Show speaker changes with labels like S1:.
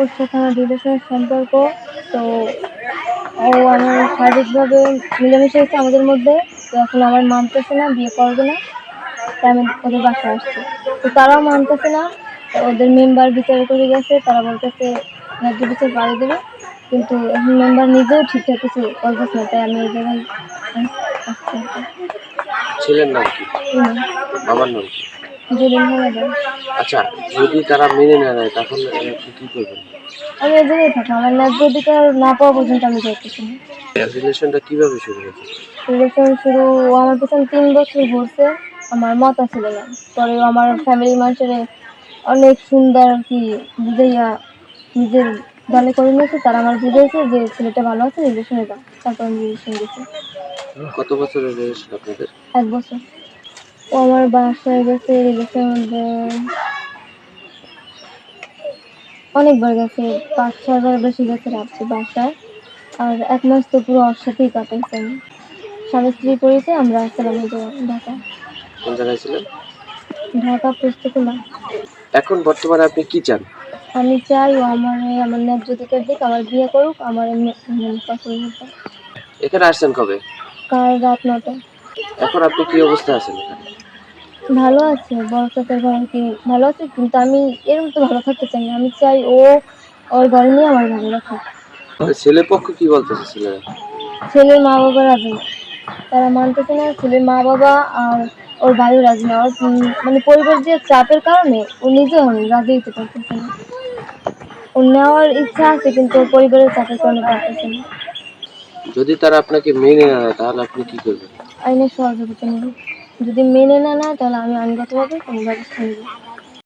S1: ওর সাথে আমার রিলেশনের সম্পর্ক তো ও আমার শারীরিকভাবে মিলেমিশে হচ্ছে আমাদের মধ্যে। তো এখন আমার মানতেছে না বিয়ে করবে না। তাই আমি ওদের বাসায় আসছি। তো তারাও মানতেছে না ওদের মেম্বার বিচার করে গেছে। তারা বলতেছে ন্যায্য বিচার পাড়ি দেবে কিন্তু এখন মেম্বার নিজেও ঠিকঠাক কিছু বলতেছে না তাই আমি এই জায়গায় আসছি।
S2: ছেলের নাম কি? বাবার নাম কি? আচ্ছা যদি তারা মেনে না নেয় তখন কি করবেন
S1: আমি থাকি আমার ন্যায্য অধিকার না পাওয়া পর্যন্ত আমি যাইতেছি
S2: রিলেশনটা কীভাবে শুরু হয়েছে?
S1: রিলেশন শুরু আমার পেছনে তিন বছর ঘুরছে আমার মতা ছিল না। পরে আমার ফ্যামিলি মানুষের অনেক সুন্দর কি বুঝাইয়া নিজের দলে করে নিয়েছে তারা আমার বুঝাইছে যে ছেলেটা ভালো আছে রিলেশনে যা তারপর আমি রিলেশন গেছি
S2: কত বছরের রিলেশন আপনাদের?
S1: এক বছর। ও আমার বাসায় গেছে রিলেশনের মধ্যে অনেকবার গেছে পাঁচ ছয়বার বেশি গেছে রাত্রে বাসায়। আর এক মাস তো পুরো ওর সাথেই কাটাইছে। আমি স্বামী স্ত্রী পরিচয় আমরা আসছিলাম এই যে ঢাকা
S2: কোন জায়গায় ছিলেন?
S1: ঢাকা পুস্তকলা
S2: এখন বর্তমানে আপনি কি চান?
S1: আমি চাই ও আমার আমার ন্যায্য অধিকার দিক আমার বিয়ে করুক আমার পছন্দ।
S2: এখানে আসছেন কবে?
S1: কাল রাত নটায়
S2: এখন আপনি কি অবস্থা আছেন এখানে?
S1: ভালো আছে বড় চাচার ঘর কি ভালো আছে? কিন্তু আমি এরকম তো ভালো থাকতে চাই না। আমি চাই ও ওর ঘরে নিয়ে আমার ভালো রাখুক।
S2: ছেলে পক্ষ কি বলতেছে ছেলেরা?
S1: ছেলের মা বাবা রাজি। তারা মানতেছে না ছেলের মা বাবা আর ওর ভাইও রাজি না। ওর উম, মানে পরিবার যে চাপের কারণে ও নিজেও রাজি হতে পারতেছে না। ওর নেওয়ার ইচ্ছা আছে কিন্তু ওর পরিবারের চাপের কারণে পারতেছে না।
S2: যদি তারা আপনাকে মেনে না নেয়, তাহলে আপনি কি করবেন?
S1: আইনের সহযোগিতা নেব। যদি মেনে না নেয়, তাহলে আমি আইনগতভাবে কোনো ব্যবস্থা নেব।